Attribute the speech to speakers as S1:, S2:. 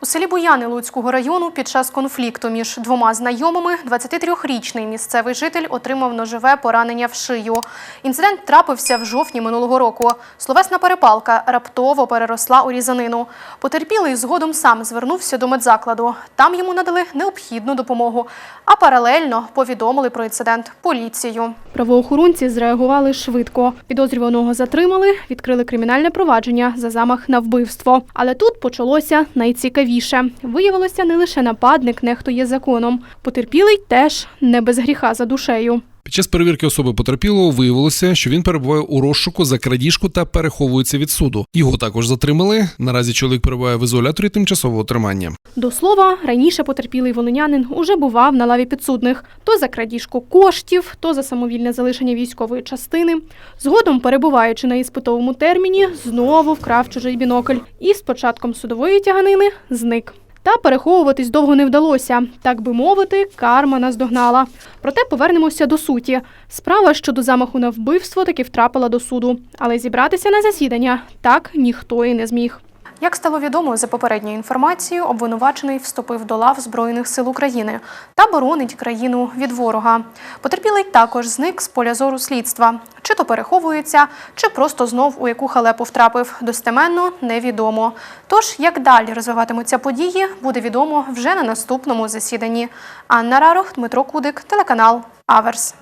S1: У селі Буяни Луцького району під час конфлікту між двома знайомими 23-річний місцевий житель отримав ножове поранення в шию. Інцидент трапився в жовтні минулого року. Словесна перепалка раптово переросла у різанину. Потерпілий згодом сам звернувся до медзакладу. Там йому надали необхідну допомогу, а паралельно повідомили про інцидент поліцію. Правоохоронці зреагували швидко. Підозрюваного затримали, відкрили кримінальне провадження за замах на вбивство. Але тут почалося найцікавіше. Виявилося, не лише нападник нехтує законом. Потерпілий теж не без гріха за душею.
S2: Під час перевірки особи потерпілого виявилося, що він перебуває у розшуку за крадіжку та переховується від суду. Його також затримали. Наразі чоловік перебуває в ізоляторі тимчасового тримання.
S1: До слова, раніше потерпілий волинянин уже бував на лаві підсудних то за крадіжку коштів, то за самовільне залишення військової частини. Згодом, перебуваючи на іспитовому терміні, знову вкрав чужий бінокль і з початком судової тяганини зник. Та переховуватись довго не вдалося. Так би мовити, карма наздогнала. Проте повернемося до суті. Справа щодо замаху на вбивство таки втрапила до суду, але зібратися на засідання так ніхто і не зміг. Як стало відомо за попередньою інформацією, обвинувачений вступив до лав Збройних сил України та боронить країну від ворога. Потерпілий також зник з поля зору слідства. Чи то переховується, чи просто знов у яку халепу втрапив, достеменно невідомо. Тож, як далі розвиватимуться події, буде відомо вже на наступному засіданні. Анна Рарох, Дмитро Кудик, телеканал Аверс.